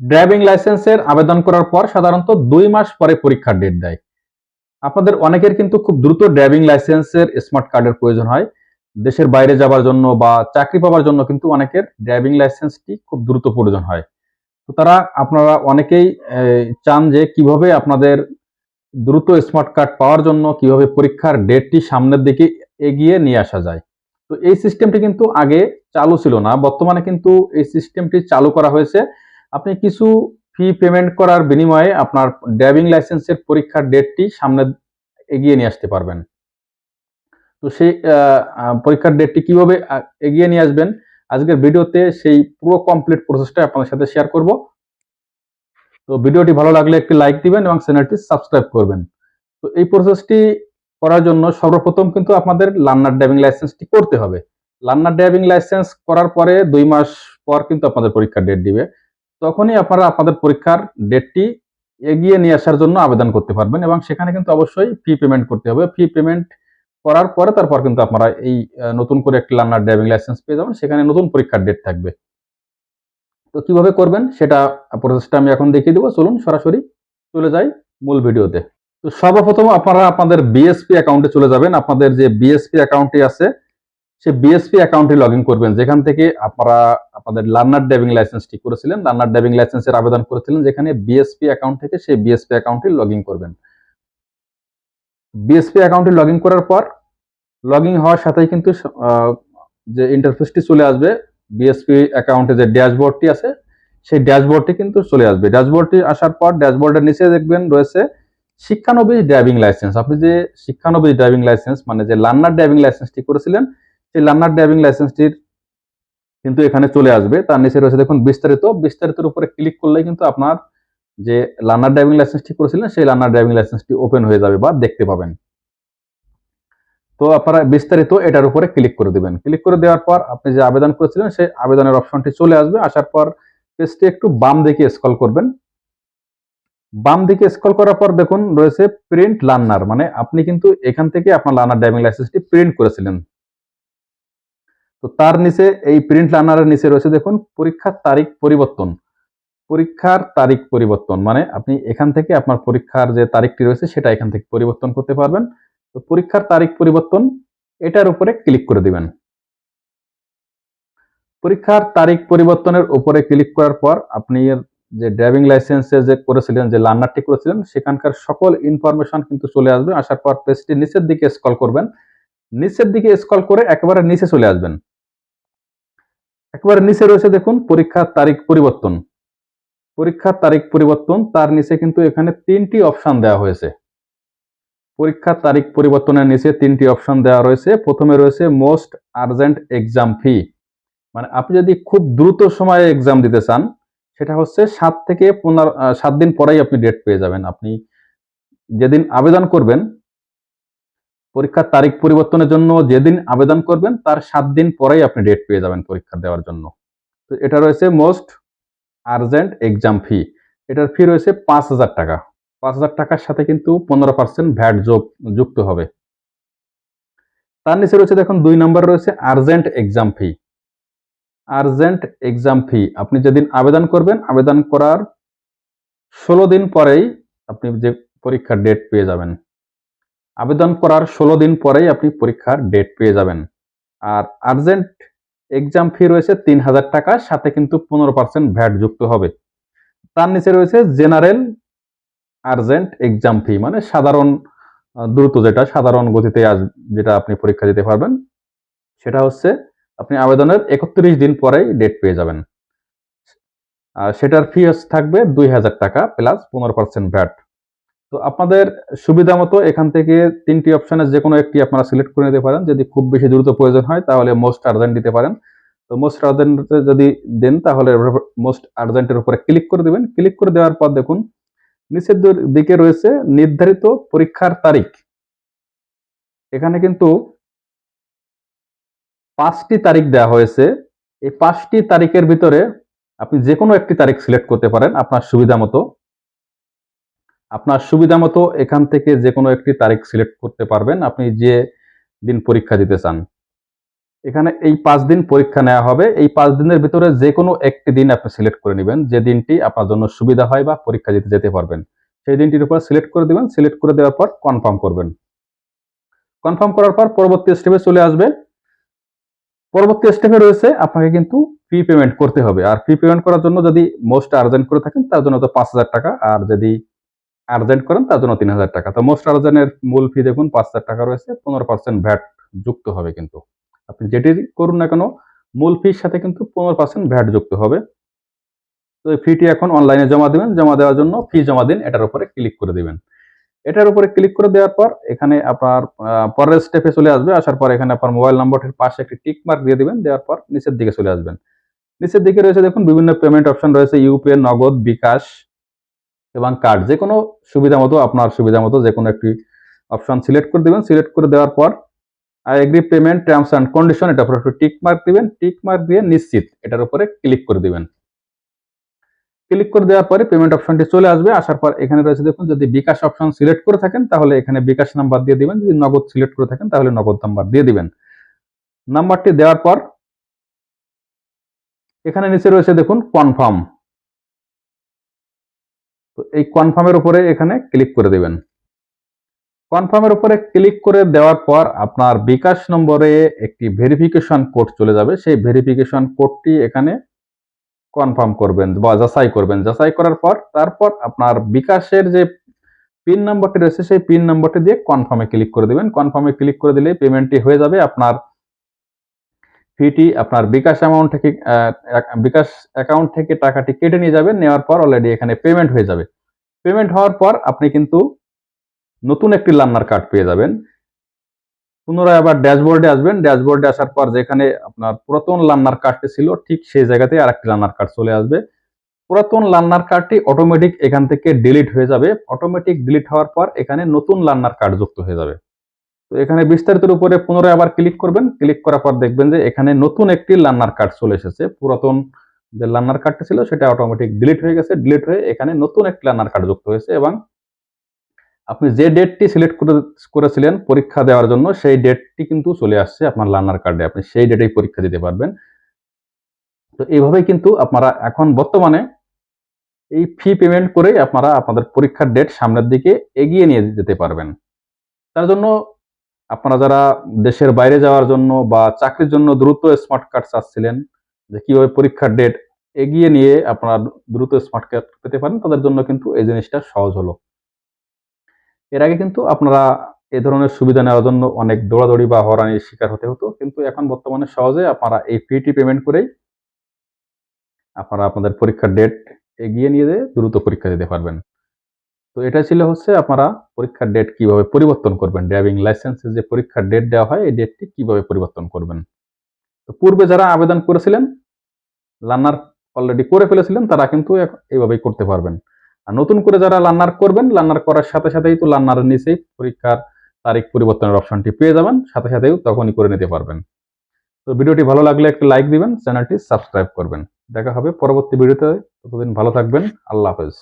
Driving লাইসেন্সের আবেদন করার পর সাধারণত দুই মাস পরে পরীক্ষার ডেট দেয়। আপনাদের অনেকের কিন্তু খুব দ্রুত ড্রাইভিং লাইসেন্সের স্মার্ট কার্ডের প্রয়োজন হয়। দেশের বাইরে যাওয়ার জন্য বা চাকরি পাওয়ার জন্য কিন্তু অনেকের ড্রাইভিং লাইসেন্সটি খুব দ্রুত প্রয়োজন হয়। তো তারা, আপনারা অনেকেই চান যে কীভাবে আপনাদের দ্রুত স্মার্ট কার্ড পাওয়ার জন্য কীভাবে পরীক্ষার ডেটটি সামনের দিকে এগিয়ে নিয়ে আসা যায়। তো এই সিস্টেমটি কিন্তু আগে চালু ছিল না। বর্তমানে কিন্তু এই সিস্টেমটি চালু করা হয়েছে। আপনি কিছু ফি পেমেন্ট করার বিনিময়ে আপনার ড্রাইভিং লাইসেন্সের পরীক্ষার ডেটটি সামনে এগিয়ে নিয়ে আসতে পারবেন। তো সেই পরীক্ষার ডেটটি কীভাবে এগিয়ে নিয়ে আসবেন, আজকের ভিডিওতে সেই পুরো কমপ্লিট প্রসেসটা আপনাদের সাথে শেয়ার করব। তো ভিডিওটি ভালো লাগলে একটি লাইক দিবেন এবং চ্যানেলটি সাবস্ক্রাইব করবেন। তো এই প্রসেসটি করার জন্য সর্বপ্রথম কিন্তু আপনাদের লার্নার ড্রাইভিং লাইসেন্সটি করতে হবে। লার্নার ড্রাইভিং লাইসেন্স করার পরে দুই মাস পর কিন্তু আপনাদের পরীক্ষার ডেট দিবে। তখনই আপনারা আপনাদের পরীক্ষার ডেটটি এগিয়ে নিয়ে আসার জন্য আবেদন করতে পারবেন এবং সেখানে কিন্তু অবশ্যই ফি পেমেন্ট করতে হবে। ফি পেমেন্ট করার পরে তারপর কিন্তু আপনারা এই নতুন করে একটি লার্নার ড্রাইভিং লাইসেন্স পেয়ে যাবেন। সেখানে নতুন পরীক্ষার ডেট থাকবে। তো কীভাবে করবেন সেটা প্রসেসটা আমি এখন দেখিয়ে দেবো। চলুন সরাসরি চলে যাই মূল ভিডিওতে। তো সর্বপ্রথম আপনারা আপনাদের বিএসপি অ্যাকাউন্টে চলে যাবেন। আপনাদের যে বিএসপি অ্যাকাউন্টটি আছে সে বিএসপি অ্যাকাউন্টে লগ ইন করবেন। যেখান থেকে আপনারা আপনাদের লার্নার ড্রাইভিং লাইসেন্সটি করেছিলেন লার্নার ড্রাইভিং লাইসেন্সের আবেদন করেছিলেন, যেখানে বিএসপি অ্যাকাউন্ট থেকে সেই বিএসপি অ্যাকাউন্টে লগ ইন করবেন। বিএসপি অ্যাকাউন্টে লগ ইন করার পর লগ ইন হওয়ার সাথেই কিন্তু যে ইন্টারফেসটি চলে আসবে বিএসপি অ্যাকাউন্টে যে ড্যাশবোর্ডটি আছে, সেই ড্যাশবোর্ডটি কিন্তু চলে আসবে। ড্যাশবোর্ডটি আসার পর ড্যাশবোর্ডের নিচে দেখবেন রয়েছে শিক্ষানবিশ ড্রাইভিং লাইসেন্স আপনি যে শিক্ষানবিশ ড্রাইভিং লাইসেন্স মানে যে লার্নার ড্রাইভিং লাইসেন্সটি করেছিলেন সেই লার্নার ড্রাইভিং লাইসেন্সটির কিন্তু এখানে চলে আসবে। তার নিচে রয়েছে দেখুন বিস্তারিত। বিস্তারিতের উপরে ক্লিক করলে কিন্তু আপনার যে লার্নার ড্রাইভিং লাইসেন্সটি করেছিলেন, সেই লার্নার ড্রাইভিং লাইসেন্সটি ওপেন হয়ে যাবে বা দেখতে পাবেন। তো আপনারা বিস্তারিত এটার উপরে ক্লিক করে দিবেন। ক্লিক করে দেওয়ার পর আপনি যে আবেদন করেছিলেন, সেই আবেদনের অপশনটি চলে আসবে। আসার পর পেজটি একটু বাম দিকে স্ক্রল করবেন। বাম দিকে স্ক্রল করার পর দেখুন রয়েছে প্রিন্ট লার্নার মানে আপনি কিন্তু এখান থেকে আপনার লার্নার ড্রাইভিং লাইসেন্সটি প্রিন্ট করেছিলেন। তো তার নিচে এই প্রিন্ট লার্নারের নিচে রয়েছে দেখুন, পরীক্ষার তারিখ পরিবর্তন। পরীক্ষার তারিখ পরিবর্তন মানে আপনি এখান থেকে আপনার পরীক্ষার যে তারিখটি রয়েছে সেটা এখান থেকে পরিবর্তন করতে পারবেন। তো পরীক্ষার তারিখ পরিবর্তন, এটার উপরে ক্লিক করে দিবেন। পরীক্ষার তারিখ পরিবর্তনের উপরে ক্লিক করার পর আপনি যে ড্রাইভিং লাইসেন্সে যে করেছিলেন, যে লার্নারটি করেছিলেন, সেখানকার সকল ইনফরমেশন কিন্তু চলে আসবে। আসার পর পেজটি নিচের দিকে স্ক্রল করবেন। নিচের দিকে স্ক্রল করে একেবারে নিচে চলে আসবেন। একেবারে নিচে রয়েছে দেখুন, পরীক্ষার তারিখ পরিবর্তন। পরীক্ষার তারিখ পরিবর্তন, তার নিচে কিন্তু এখানে তিনটি অপশান দেওয়া হয়েছে। পরীক্ষার তারিখ পরিবর্তনের নিচে তিনটি অপশান দেওয়া রয়েছে। প্রথমে রয়েছে মোস্ট আর্জেন্ট এক্সাম ফি মানে আপনি যদি খুব দ্রুত সময়ে এক্সাম দিতে চান, সেটা হচ্ছে সাত থেকে পনেরো সাত দিন পরেই আপনি ডেট পেয়ে যাবেন। আপনি যেদিন আবেদন করবেন পরীক্ষার তারিখ পরিবর্তনের জন্য যেদিন আবেদন করবেন, তার সাত দিন পরেই আপনি ডেট পেয়ে যাবেন পরীক্ষা দেওয়ার জন্য। তো এটা রয়েছে মোস্ট আর্জেন্ট এক্সাম ফি এটার ফি রয়েছে পাঁচ হাজার টাকা। পাঁচ হাজার টাকার সাথে কিন্তু পনেরো পার্সেন্ট ভ্যাট যোগ, যুক্ত হবে। তার নিচে রয়েছে দেখুন, দুই নম্বর রয়েছে urgent exam fee urgent exam fee আপনি যেদিন আবেদন করবেন, আবেদন করার ষোলো দিন পরেই আপনি যে পরীক্ষার ডেট পেয়ে যাবেন। আবেদন করার ষোলো দিন পরেই আপনি পরীক্ষার ডেট পেয়ে যাবেন। আর আর্জেন্ট এক্সাম ফি রয়েছে তিন হাজার টাকা, সাথে কিন্তু পনেরো পার্সেন্ট ভ্যাট যুক্ত হবে। তার নিচে রয়েছে জেনারেল আর্জেন্ট এক্সাম ফি মানে সাধারণ দ্রুত যেটা, সাধারণ গতিতে আস যেটা আপনি পরীক্ষা দিতে পারবেন, সেটা হচ্ছে আপনি আবেদনের একত্রিশ দিন পরেই ডেট পেয়ে যাবেন। সেটার ফি থাকবে দুই হাজার টাকা প্লাস পনেরো পার্সেন্ট ভ্যাট তো আপনাদের সুবিধা মতো এখান থেকে তিনটি অপশনের যে কোনো একটি আপনারা সিলেক্ট করে নিতে পারেন। যদি খুব বেশি দ্রুত প্রয়োজন হয়, তাহলে মোস্ট আর্জেন্ট দিতে পারেন। তো মোস্ট আর্জেন্ট যদি দেন, তাহলে মোস্ট আর্জেন্টের উপরে ক্লিক করে দেবেন। ক্লিক করে দেওয়ার পর দেখুন, নিচের দিকে রয়েছে নির্ধারিত পরীক্ষার তারিখ। এখানে কিন্তু পাঁচটি তারিখ দেওয়া হয়েছে। এই পাঁচটি তারিখের ভিতরে আপনি যে কোনো একটি তারিখ সিলেক্ট করতে পারেন, আপনার সুবিধা মতো। আপনার সুবিধা মতো এখান থেকে যে কোনো একটি তারিখ সিলেক্ট করতে পারবেন। আপনি যে দিন পরীক্ষা দিতে চান। এখানে এই পাঁচ দিন পরীক্ষা নেওয়া হবে। এই পাঁচ দিনের ভিতরে যে কোনো একটি দিন আপনি সিলেক্ট করে নেবেন। যে দিনটি আপনার জন্য সুবিধা হয় বা পরীক্ষা দিতে যেতে পারবেন। সেই দিনটির উপর সিলেক্ট করে দিবেন। সিলেক্ট করে দেওয়ার পর কনফার্ম করবেন। কনফার্ম করার পর পরবর্তী স্টেপে চলে আসবে। পরবর্তী স্টেপে রয়েছে আপনাকে কিন্তু ফি পেমেন্ট করতে হবে। আর ফি পেমেন্ট করার জন্য যদি মোস্ট আর্জেন্ট করে থাকেন, তার জন্য তো পাঁচ হাজার টাকা। আর যদি আর্জেন্ট করেন, তার জন্য তিন হাজার টাকা। তো মোস্ট আর্জেন্টের মূল ফি দেখুন, পাঁচ হাজার টাকা রয়েছে, পনেরো পার্সেন্ট ভ্যাট যুক্ত হবে কিন্তু। আপনি যেটি করুন না কেন, মূল ফির সাথে কিন্তু পনেরো পার্সেন্ট ভ্যাট যুক্ত হবে। তো এই ফিটি এখন অনলাইনে জমা দিবেন, জমা দেওয়ার জন্য ফি জমা দিন, এটার উপরে ক্লিক করে দিবেন। এটার উপরে ক্লিক করে দেওয়ার পর, এখানে আপনার পরের স্টেপে চলে আসবে, আসার পর এখানে আপনার মোবাইল নম্বরটির পাশে একটি টিক মার্ক দিয়ে দিবেন, দেওয়ার পর নিচের দিকে চলে আসবেন। নিচের দিকে রয়েছে দেখুন, বিভিন্ন পেমেন্ট অপশন রয়েছে ইউপিএ নগদ, বিকাশ এবং কার্ড যে কোনো সুবিধা মতো, আপনার সুবিধা মতো যে কোনো একটি অপশান সিলেক্ট করে দিবেন। সিলেক্ট করে দেওয়ার পর I agree payment terms and condition এটার উপরে একটু টিক মার্ক দিবেন। টিক মার্ক দিয়ে নিশ্চিত এটার উপরে ক্লিক করে দিবেন। ক্লিক করে দেওয়ার পরে পেমেন্ট অপশনটি চলে আসবে। আসার পর এখানে রয়েছে দেখুন, যদি বিকাশ অপশন সিলেক্ট করে থাকেন, তাহলে এখানে বিকাশ নাম্বার দিয়ে দিবেন। যদি নগদ সিলেক্ট করে থাকেন, তাহলে নগদ নাম্বার দিয়ে দিবেন। নাম্বারটি দেওয়ার পর, এখানে নিচে রয়েছে দেখুন কনফার্ম তো এই কনফার্মের উপরে এখানে ক্লিক করে দিবেন। কনফার্মের উপরে ক্লিক করে দেওয়ার পর আপনার বিকাশ নম্বরে একটি ভেরিফিকেশন কোড চলে যাবে। সেই ভেরিফিকেশন কোডটি এখানে কনফার্ম করবেন বা যাচাই করবেন। যাচাই করার পর তারপর আপনার বিকাশের যে পিন নাম্বারটি রয়েছে, সেই পিন নাম্বারটি দিয়ে কনফার্মে ক্লিক করে দিবেন। কনফার্মে ক্লিক করে দিলে পেমেন্টটি হয়ে যাবে। আপনার ফিটি আপনার বিকাশ অ্যামাউন্ট থেকে বিকাশ অ্যাকাউন্ট থেকে টাকাটি কেটে নিয়ে যাবেন, নেওয়ার পর অলরেডি এখানে পেমেন্ট হয়ে যাবে। পেমেন্ট হওয়ার পর আপনি কিন্তু নতুন একটি লার্নার কার্ড পেয়ে যাবেন। পুনরায় আবার ড্যাশবোর্ডে আসবেন। ড্যাশবোর্ডে আসার পর যেখানে আপনার পুরাতন লার্নার কার্ডটি ছিল, ঠিক সেই জায়গাতে আরেকটি লার্নার কার্ড চলে আসবে। পুরাতন লার্নার কার্ডটি অটোমেটিক এখান থেকে ডিলিট হয়ে যাবে। অটোমেটিক ডিলিট হওয়ার পর এখানে নতুন লার্নার কার্ড যুক্ত হয়ে যাবে। তো এখানে বিস্তারিতের উপরে পুনরায় আবার ক্লিক করবেন। ক্লিক করার পর দেখবেন যে এখানে নতুন একটি লার্নার কার্ড চলে এসেছে। পুরাতন যে লার্নার কার্ডটা ছিল, সেটা অটোমেটিক ডিলিট হয়ে গেছে। ডিলিট হয়ে এখানে নতুন একটি লার্নার কার্ড যুক্ত হয়েছে এবং আপনি যে ডেটটি সিলেক্ট করে, করেছিলেন পরীক্ষা দেওয়ার জন্য, সেই ডেটটি কিন্তু চলে আসছে আপনার লার্নার কার্ডে আপনি সেই ডেটেই পরীক্ষা দিতে পারবেন। তো এইভাবেই কিন্তু আপনারা এখন বর্তমানে এই ফি পেমেন্ট করেই আপনারা আপনাদের পরীক্ষার ডেট সামনের দিকে এগিয়ে নিয়ে যেতে পারবেন। তার জন্য আপনারা যারা দেশের বাইরে যাওয়ার জন্য বা চাকরির জন্য দ্রুত স্মার্ট কার্ড চাচ্ছিলেন, যে কীভাবে পরীক্ষার ডেট এগিয়ে নিয়ে আপনারা দ্রুত স্মার্ট কার্ড পেতে পারেন, তাদের জন্য কিন্তু এই জিনিসটা সহজ হলো। এর আগে কিন্তু আপনারা এ ধরনের সুবিধা নেওয়ার জন্য অনেক দৌড়াদৌড়ি বা হরানির শিকার হতে হতো, কিন্তু এখন বর্তমানে সহজে আপনারা এই ফিটি পেমেন্ট করেই আপনারা আপনাদের পরীক্ষার ডেট এগিয়ে নিয়ে দ্রুত পরীক্ষা দিতে পারবেন। তো এটা ছিল হচ্ছে আপনারা পরীক্ষার ডেট কীভাবে পরিবর্তন করবেন? ড্রাইভিং লাইসেন্সের যে পরীক্ষার ডেট দেওয়া হয়, এই ডেটটি কীভাবে পরিবর্তন করবেন? তো পূর্বে যারা আবেদন করেছিলেন লার্নার অলরেডি করে ফেলেছিলেন, তারা কিন্তু এইভাবেই করতে পারবেন। আর নতুন করে যারা লার্নার করবেন লার্নার করার সাথে সাথেই তো লার্নারের নিচেই পরীক্ষার তারিখ পরিবর্তনের অপশনটি পেয়ে যাবেন, সাথে সাথেও তখনই করে নিতে পারবেন। তো ভিডিওটি ভালো লাগলে একটি লাইক দিবেন চ্যানেলটি সাবস্ক্রাইব করবেন। দেখা হবে পরবর্তী ভিডিওতে, ততদিন ভালো থাকবেন, আল্লাহ হাফেজ।